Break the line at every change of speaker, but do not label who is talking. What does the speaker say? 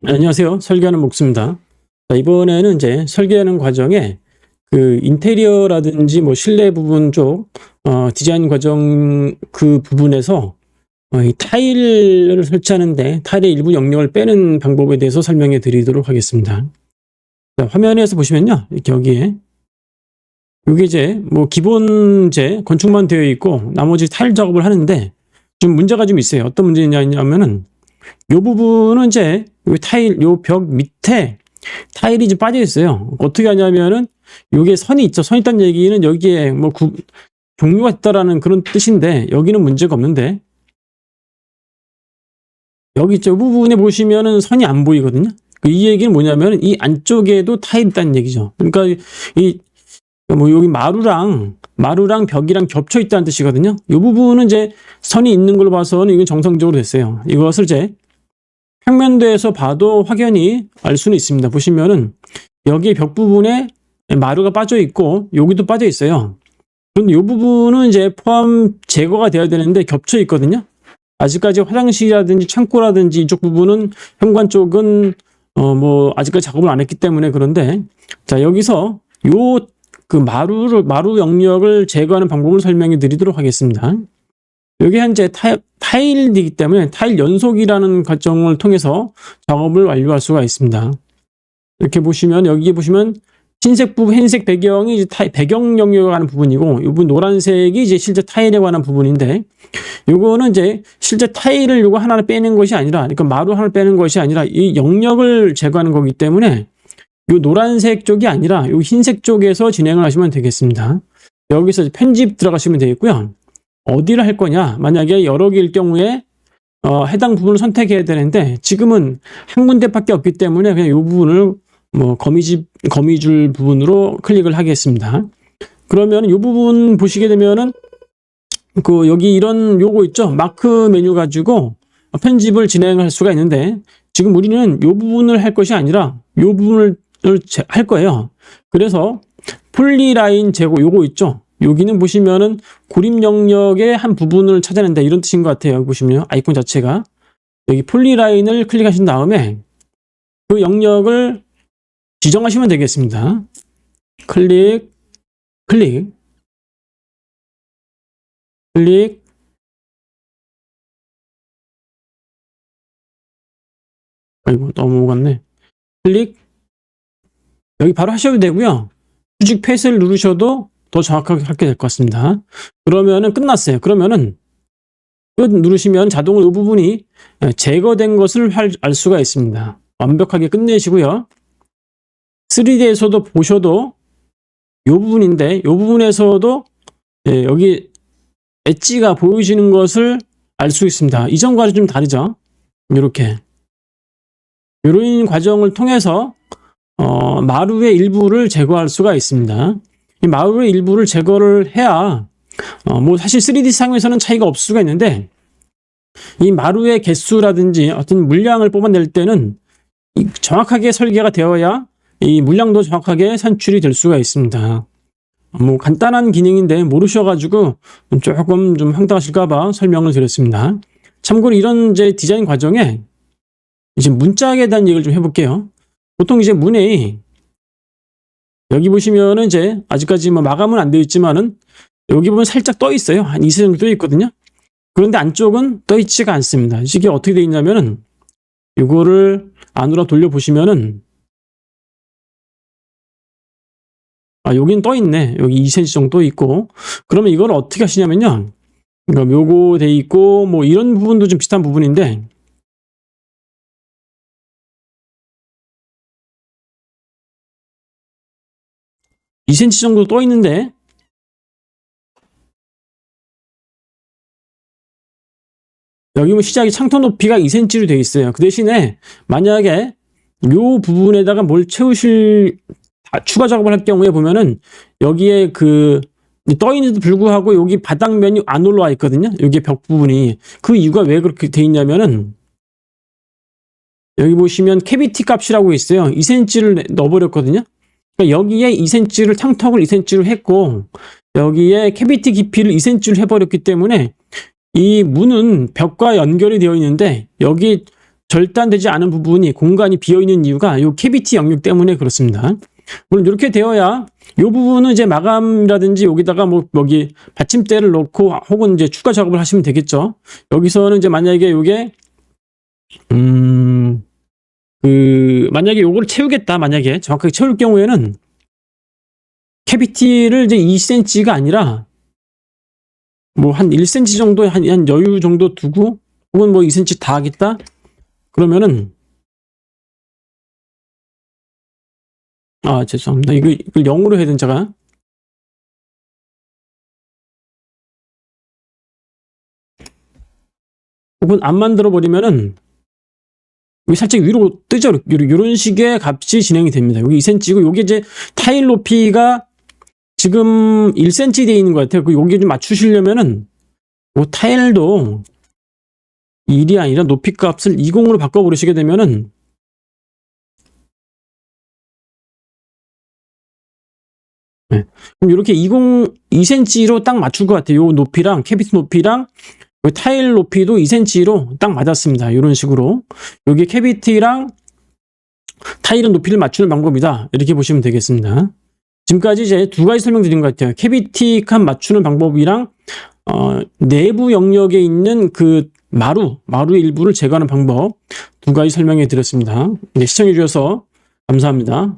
네, 안녕하세요. 설계하는 목수입니다. 자, 이번에는 이제 설계하는 과정에 그 인테리어라든지 뭐 실내 부분 쪽 어, 디자인 과정 그 부분에서 어, 이 타일을 설치하는데 타일의 일부 영역을 빼는 방법에 대해서 설명해 드리도록 하겠습니다. 자, 화면에서 보시면요. 이렇게 여기에 여기 이제 뭐 기본 이제 건축만 되어 있고 나머지 타일 작업을 하는데 좀 문제가 좀 있어요. 어떤 문제냐면은 요 부분은 이제 요 타일 요 벽 밑에 타일이 좀 빠져 있어요. 어떻게 하냐면은 요게 선이 있죠. 선 있다는 얘기는 여기에 뭐 구, 종류가 있다라는 그런 뜻인데 여기는 문제가 없는데 여기 있죠. 이 부분에 보시면은 선이 안 보이거든요. 그이 얘기는 뭐냐면 이 안쪽에도 타일이 있다는 얘기죠. 그러니까 이 뭐 여기 마루랑 마루랑 벽이랑 겹쳐 있다는 뜻이거든요. 이 부분은 이제 선이 있는 걸로 봐서는 이건 정상적으로 됐어요. 이것을 이제 평면도에서 봐도 확연히 알 수는 있습니다. 보시면은 여기 벽 부분에 마루가 빠져 있고 여기도 빠져 있어요. 그런데 이 부분은 이제 포함 제거가 돼야 되는데 겹쳐 있거든요. 아직까지 화장실이라든지 창고라든지 이쪽 부분은 현관 쪽은 어 뭐 아직까지 작업을 안 했기 때문에 그런데 자 여기서 요 그 마루를 마루 영역을 제거하는 방법을 설명해 드리도록 하겠습니다. 여기 현재 타, 타일이기 때문에 타일 연속이라는 과정을 통해서 작업을 완료할 수가 있습니다. 이렇게 보시면 여기 보시면 흰색 부분, 흰색 배경이 이제 타, 배경 영역에 관한 부분이고, 이 부분 노란색이 이제 실제 타일에 관한 부분인데, 요거는 이제 실제 타일을 요거 하나를 빼는 것이 아니라, 그러니까 마루 하나를 빼는 것이 아니라 이 영역을 제거하는 거기 때문에 요 노란색 쪽이 아니라 요 흰색 쪽에서 진행을 하시면 되겠습니다. 여기서 편집 들어가시면 되겠고요. 어디를 할 거냐? 만약에 여러 개일 경우에 어, 해당 부분을 선택해야 되는데 지금은 한 군데밖에 없기 때문에 그냥 이 부분을 뭐 거미집 거미줄 부분으로 클릭을 하겠습니다. 그러면 이 부분 보시게 되면은 그 여기 이런 요거 있죠? 마크 메뉴 가지고 편집을 진행할 수가 있는데 지금 우리는 이 부분을 할 것이 아니라 이 부분을 제- 할 거예요. 그래서 폴리라인 제거 요거 있죠? 여기는 보시면은 고립 영역의 한 부분을 찾아낸다 이런 뜻인 것 같아요. 보시면 아이콘 자체가 여기 폴리라인을 클릭하신 다음에 그 영역을 지정하시면 되겠습니다. 클릭, 클릭, 클릭. 아이고 넘어갔네. 클릭. 여기 바로 하셔도 되고요. 수직 패스를 누르셔도 더 정확하게 하게 될 것 같습니다. 그러면은 끝났어요. 그러면은 끝 누르시면 자동으로 이 부분이 제거된 것을 할- 알 수가 있습니다. 완벽하게 끝내시고요. 3D에서도 보셔도 이 부분인데 이 부분에서도 예, 여기 엣지가 보여지는 것을 알 수 있습니다. 이전과는 좀 다르죠. 이렇게 이런 과정을 통해서 어, 마루의 일부를 제거할 수가 있습니다. 이 마루의 일부를 제거를 해야 어, 뭐 사실 3D 상에서는 차이가 없을 수가 있는데 이 마루의 개수라든지 어떤 물량을 뽑아낼 때는 이 정확하게 설계가 되어야 이 물량도 정확하게 산출이 될 수가 있습니다. 뭐 간단한 기능인데 모르셔가지고 조금 좀 황당하실까봐 설명을 드렸습니다. 참고로 이런 이제 디자인 과정에 이제 문짝에 대한 얘기를 좀 해볼게요. 보통 이제 문에 여기 보시면은 이제 아직까지 뭐 마감은 안 되어 있지만은 여기 보면 살짝 떠 있어요. 한 2세 정도 떠 있거든요. 그런데 안쪽은 떠 있지가 않습니다. 이게 어떻게 되어 있냐면은 이거를 안으로 돌려 보시면은 아 여기는 떠 있네. 여기 2cm 정도 떠 있고 그러면 이걸 어떻게 하시냐면요. 그러니까 요거 돼 있고 뭐 이런 부분도 좀 비슷한 부분인데 이 c m 정도 떠 있는데 여기 뭐 시작이 창터 높이가 2cm로 되어 있어요. 그 대신에 만약에 요 부분에다가 뭘 채우실 다- 추가 작업을 할 경우에 보면은 여기에 그 떠 있는데도 불구하고 여기 바닥면이 안 올라와 있거든요. 여기 벽 부분이 그 이유가 왜 그렇게 돼 있냐면은 여기 보시면 캐비티 값이라고 있어요. 2cm를 넣어버렸거든요. 여기에 2cm를 창턱을 2cm로 했고 여기에 캐비티 깊이를 2cm로 해버렸기 때문에 이 문은 벽과 연결이 되어 있는데 여기 절단되지 않은 부분이 공간이 비어 있는 이유가 요 캐비티 영역 때문에 그렇습니다. 물론 이렇게 되어야 이 부분은 이제 마감이라든지 여기다가 뭐 여기 받침대를 넣고 혹은 이제 추가 작업을 하시면 되겠죠. 여기서는 이제 만약에 요게 음, 그 만약에 요거를 채우겠다 만약에. 정확하게 채울 경우에는 캐비티를 이제 2cm가 아니라 뭐 한 1cm 정도 한, 한 여유 정도 두고 혹은 뭐 2cm 다 하겠다? 그러면은 아 죄송합니다. 이거 이걸 0으로 해야 되는 제가. 혹은 안 만들어 버리면은 여기 살짝 위로 뜨죠 이런 식의 값이 진행이 됩니다 여기 2cm고 여기 이제 타일 높이가 지금 1cm 되어 있는 것 같아요 그 여기 좀 맞추시려면은 이 타일도 1이 아니라 높이 값을 20으로 바꿔버리시게 되면은 네. 그럼 이렇게 20, 2cm로 딱 맞출 것 같아요. 요 높이랑 캐비티 높이랑 요 타일 높이도 2cm로 딱 맞았습니다. 이런 식으로 여기 캐비티랑 타일은 높이를 맞추는 방법이다. 이렇게 보시면 되겠습니다. 지금까지 이제 두 가지 설명드린 것 같아요. 캐비티 칸 맞추는 방법이랑 어, 내부 영역에 있는 그 마루, 마루 일부를 제거하는 방법 두 가지 설명해 드렸습니다. 네, 시청해 주셔서 감사합니다.